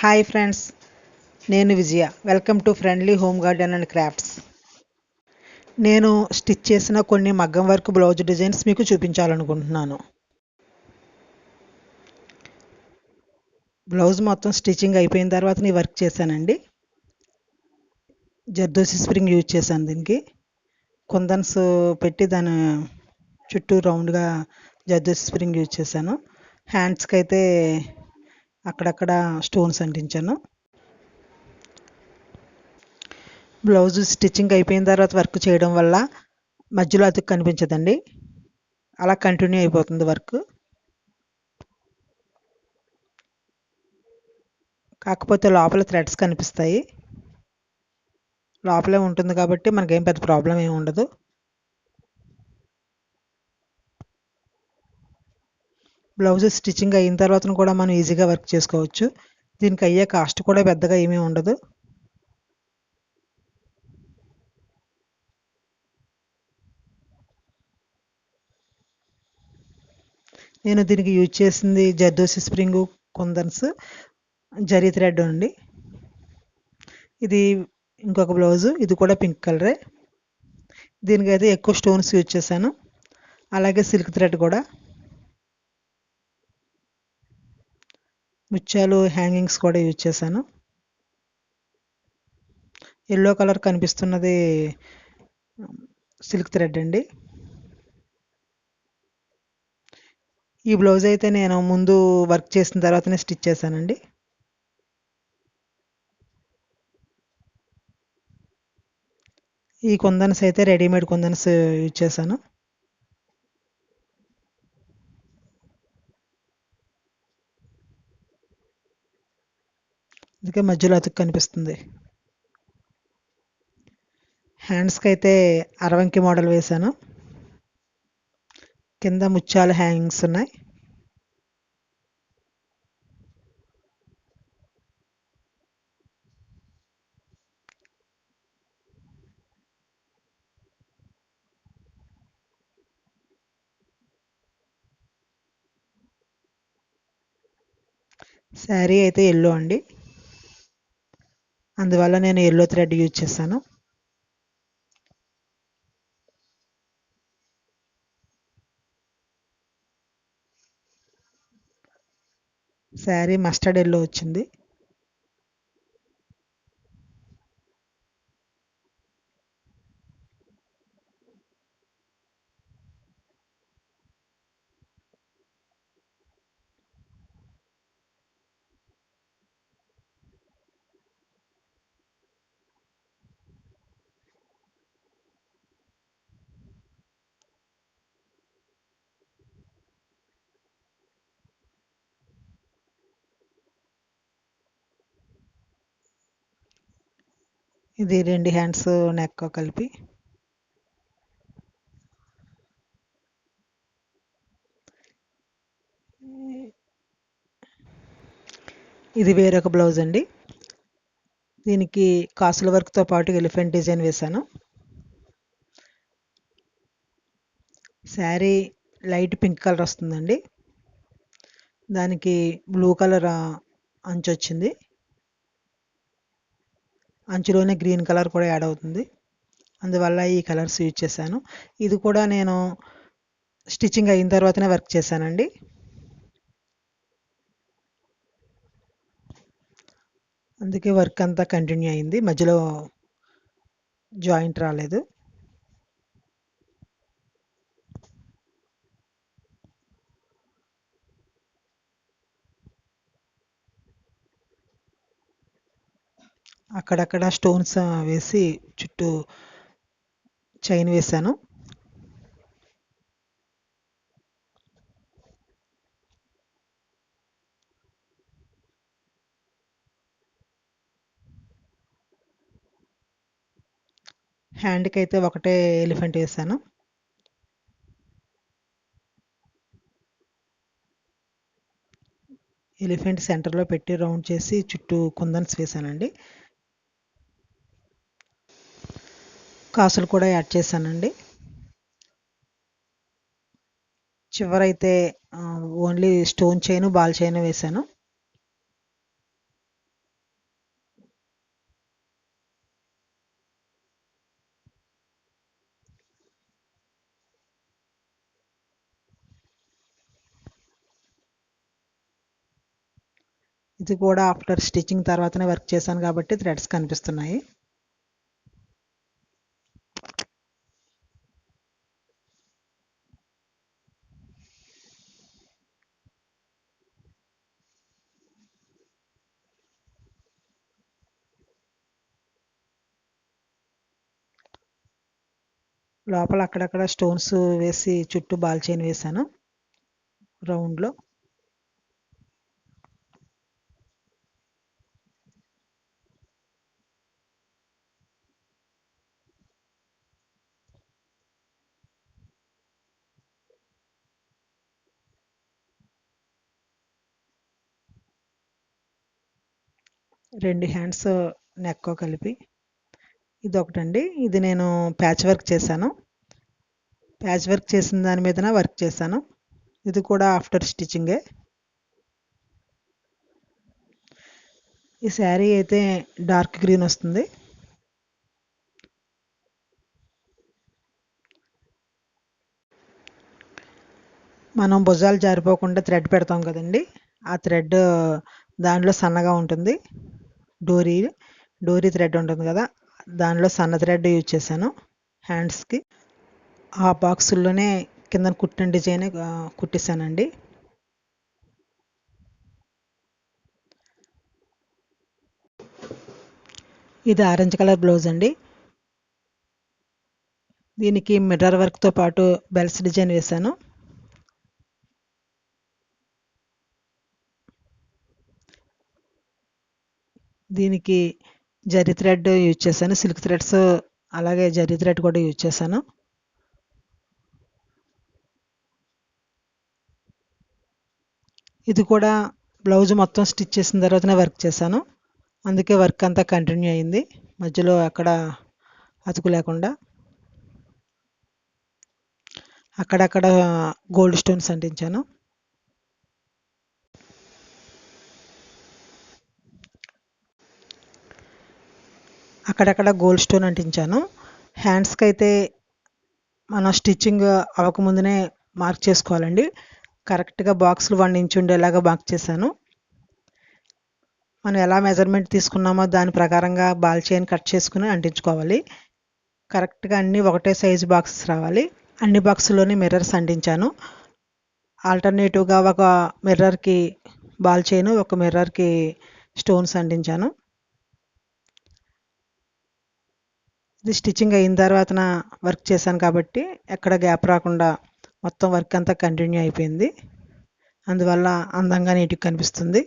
Hi friends నేను Vijaya. Welcome to friendly home garden and crafts నేను stitch చేసిన కొన్ని మగ్గం వర్క్ బ్లౌజ్ డిజైన్స్ మీకు చూపించాలనుకుంటున్నాను. బ్లౌజ్ మొత్తం స్టిచ్చింగ్ అయిపోయిన తర్వాత నేను వర్క్ చేశానండి. జర్దోసి స్ప్రింగ్ యూజ్ చేశాను దీనికి. కుందన్స్ పెట్టి దాని చుట్టూ రౌండ్గా జర్దోసి స్ప్రింగ్ యూజ్ చేశాను. హ్యాండ్స్కి అయితే అక్కడక్కడ స్టోన్స్ అంటించాను. బ్లౌజ్ స్టిచ్చింగ్ అయిపోయిన తర్వాత వర్క్ చేయడం వల్ల మధ్యలో అతుకు కనిపించదండి. అలా కంటిన్యూ అయిపోతుంది వర్క్. కాకపోతే లోపల థ్రెడ్స్ కనిపిస్తాయి. లోపలే ఉంటుంది కాబట్టి మనకేం పెద్ద ప్రాబ్లం ఏమి ఉండదు. బ్లౌజ్ స్టిచ్చింగ్ అయిన తర్వాత కూడా మనం ఈజీగా వర్క్ చేసుకోవచ్చు. దీనికి అయ్యే కాస్ట్ కూడా పెద్దగా ఏమీ ఉండదు. నేను దీనికి యూజ్ చేసింది జర్దోసి స్ప్రింగ్ కుందన్స్ జరీ థ్రెడ్ అండి. ఇది ఇంకొక బ్లౌజు ఇది కూడా పింక్ కలరే. దీనికైతే ఎక్కువ స్టోన్స్ యూజ్ చేశాను. అలాగే సిల్క్ థ్రెడ్ కూడా. ముత్యాలు హ్యాంగింగ్స్ కూడా యూజ్ చేశాను. ఎల్లో కలర్ కనిపిస్తున్నది సిల్క్ థ్రెడ్ అండి. ఈ బ్లౌజ్ అయితే నేను ముందు వర్క్ చేసిన తర్వాతనే స్టిచ్ చేశానండి. ఈ కుందన్స్ అయితే రెడీమేడ్ కుందన్స్ యూజ్ చేశాను. అందుకే మధ్యలో అతుకు కనిపిస్తుంది. హ్యాండ్స్కి అయితే అరవంకి మోడల్ వేశాను. కింద ముత్యాల హ్యాంగింగ్స్ ఉన్నాయి. శారీ అయితే ఎల్లో అండి. అందువల్ల నేను ఎల్లో థ్రెడ్ యూజ్ చేశాను. శారీ మస్టర్డ్ ఎల్లో వచ్చింది. ఇది రెండు హ్యాండ్స్ నెక్ కలిపి. ఇది వేరొక బ్లౌజ్ అండి. దీనికి కాసుల వర్క్తో పాటు ఎలిఫెంట్ డిజైన్ వేశాను. శారీ లైట్ పింక్ కలర్ వస్తుందండి. దానికి బ్లూ కలర్ అంచు వచ్చింది. అంచులోనే గ్రీన్ కలర్ కూడా యాడ్ అవుతుంది. అందువల్ల ఈ కలర్స్ యూజ్ చేశాను. ఇది కూడా నేను స్టిచ్చింగ్ అయిన తర్వాతనే వర్క్ చేశానండి. అందుకే వర్క్ అంతా కంటిన్యూ అయింది. మధ్యలో జాయింట్ రాలేదు. అక్కడక్కడ స్టోన్స్ వేసి చుట్టూ చైన్ వేశాను. హ్యాండ్కి అయితే ఒకటే ఎలిఫెంట్ వేసాను ఎలిఫెంట్ సెంటర్లో పెట్టి రౌండ్ చేసి చుట్టూ కుందన్స్ వేసానండి కాసులు కూడా యాడ్ చేశానండి. చివరైతే only stone chain ball chain వేశాను. ఇది కూడా ఆఫ్టర్ స్టిచ్చింగ్ తర్వాతనే వర్క్ చేశాను కాబట్టి థ్రెడ్స్ కనిపిస్తున్నాయి. లోపల అక్కడక్కడ స్టోన్స్ వేసి చుట్టూ బాల్ చైన్ వేసాను రౌండ్లో. రెండు హ్యాండ్స్ నెక్ కలిపి. ఇది ఒకటండి ఇది నేను ప్యాచ్ వర్క్ చేశాను. ప్యాచ్ వర్క్ చేసిన దాని మీదన వర్క్ చేశాను. ఇది కూడా ఆఫ్టర్ స్టిచ్చింగే. ఈ శారీ అయితే డార్క్ గ్రీన్ వస్తుంది. మనం భుజాలు జారిపోకుండా థ్రెడ్ పెడతాం కదండి. ఆ థ్రెడ్ దానిలో సన్నగా ఉంటుంది. డోరీ డోరీ థ్రెడ్ ఉంటుంది కదా. దానిలో సన్న థ్రెడ్ యూజ్ చేశాను. హ్యాండ్స్కి. ఆ బాక్సుల్లోనే కింద కుట్టిన డిజైన్ కుట్టిస్తానండి ఇది ఆరెంజ్ కలర్ బ్లౌజ్ అండి. దీనికి మిర్రర్ వర్క్తో పాటు బెల్స్ డిజైన్ వేశాను. దీనికి జరి థ్రెడ్ యూజ్ చేశాను. సిల్క్ థ్రెడ్స్ అలాగే జరి థ్రెడ్ కూడా యూజ్ చేశాను. ఇది కూడా బ్లౌజ్ మొత్తం స్టిచ్ చేసిన తర్వాతనే వర్క్ చేశాను. అందుకే వర్క్ అంతా కంటిన్యూ అయింది. మధ్యలో అక్కడ అతుకు లేకుండా. అక్కడక్కడ గోల్డ్ స్టోన్స్ అంటించాను. అక్కడక్కడ గోల్డ్ స్టోన్ అంటించాను. హ్యాండ్స్కి అయితే మన స్టిచ్చింగ్ అవ్వకముందునే మార్క్ చేసుకోవాలండి. కరెక్ట్గా బాక్స్లు వన్ ఇంచ్ ఉండేలాగా మార్క్ చేశాను. మనం ఎలా మెజర్మెంట్ తీసుకున్నామో దాని ప్రకారంగా బాల్ చైన్ కట్ చేసుకుని అంటించుకోవాలి. కరెక్ట్గా అన్నీ ఒకటే సైజు బాక్సెస్ రావాలి. అన్ని బాక్సుల్లోనే మిర్రర్స్ అంటించాను. ఆల్టర్నేటివ్గా ఒక మిర్రర్కి బాల్ చైన్ ఒక మిర్రర్కి స్టోన్స్ అంటించాను. ఇది స్టిచ్చింగ్ అయిన తర్వాత వర్క్ చేశాను కాబట్టి ఎక్కడ గ్యాప్ రాకుండా మొత్తం వర్క్ అంతా కంటిన్యూ అయిపోయింది. అందువల్ల అందంగా నీటికి కనిపిస్తుంది.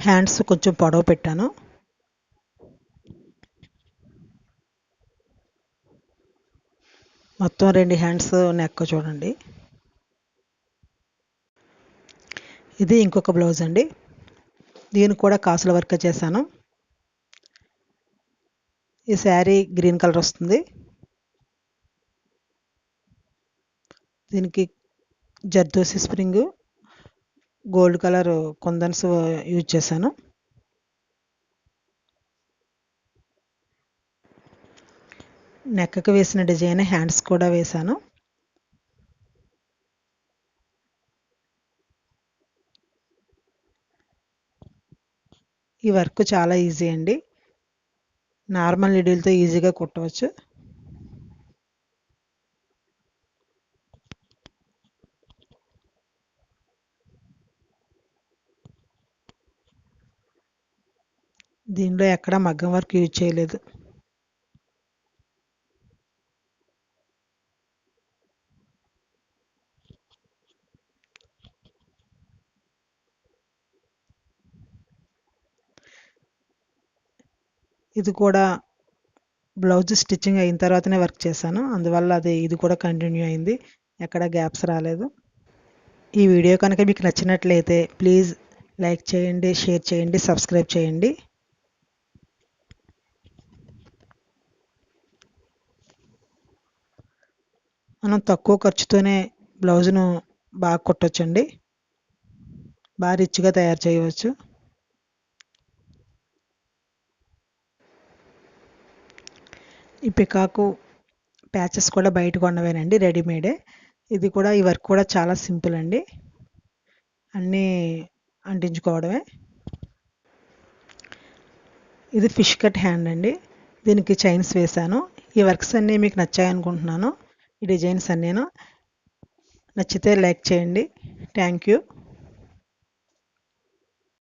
హ్యాండ్స్ కొంచెం పొడవు పెట్టాను. మొత్తం రెండు హ్యాండ్స్ నెక్ చూడండి. ఇది ఇంకొక బ్లౌజ్ అండి. దీనికి కూడా కాసుల వర్క్ చేశాను. ఈ శారీ గ్రీన్ కలర్ వస్తుంది. దీనికి zardozi spring gold colour kundans use చేశాను. నెక్కకి వేసిన డిజైన్ హ్యాండ్స్ కూడా వేశాను. ఈ వర్క్ చాలా ఈజీ అండి. నార్మల్ నిడిల్తో ఈజీగా కుట్టవచ్చు. దీనిలో ఎక్కడ మగ్గం వర్క్ యూజ్ చేయలేదు. ఇది కూడా బ్లౌజ్ స్టిచ్చింగ్ అయిన తర్వాతనే వర్క్ చేశాను. అందువల్ల అది ఇది కూడా కంటిన్యూ అయింది. ఎక్కడ గ్యాప్స్ రాలేదు. ఈ వీడియో కనుక మీకు నచ్చినట్లయితే ప్లీజ్ లైక్ చేయండి షేర్ చేయండి సబ్స్క్రైబ్ చేయండి. మనం తక్కువ ఖర్చుతోనే బ్లౌజ్ను బాగా కుట్టొచ్చండి. బాగా రిచ్గా తయారు చేయవచ్చు. ఈ పికాకు ప్యాచెస్ కూడా బయట కొన్నవేనండి రెడీమేడే. ఇది కూడా ఈ వర్క్ కూడా చాలా సింపుల్ అండి. అన్నీ అంటించుకోవడమే. ఇది ఫిష్ కట్ హ్యాండ్ అండి. దీనికి చైన్స్ వేశాను. ఈ వర్క్స్ అన్నీ మీకు నచ్చాయనుకుంటున్నాను. ఈ డిజైన్స్ అన్నీను. నచ్చితే లైక్ చేయండి. Thank you.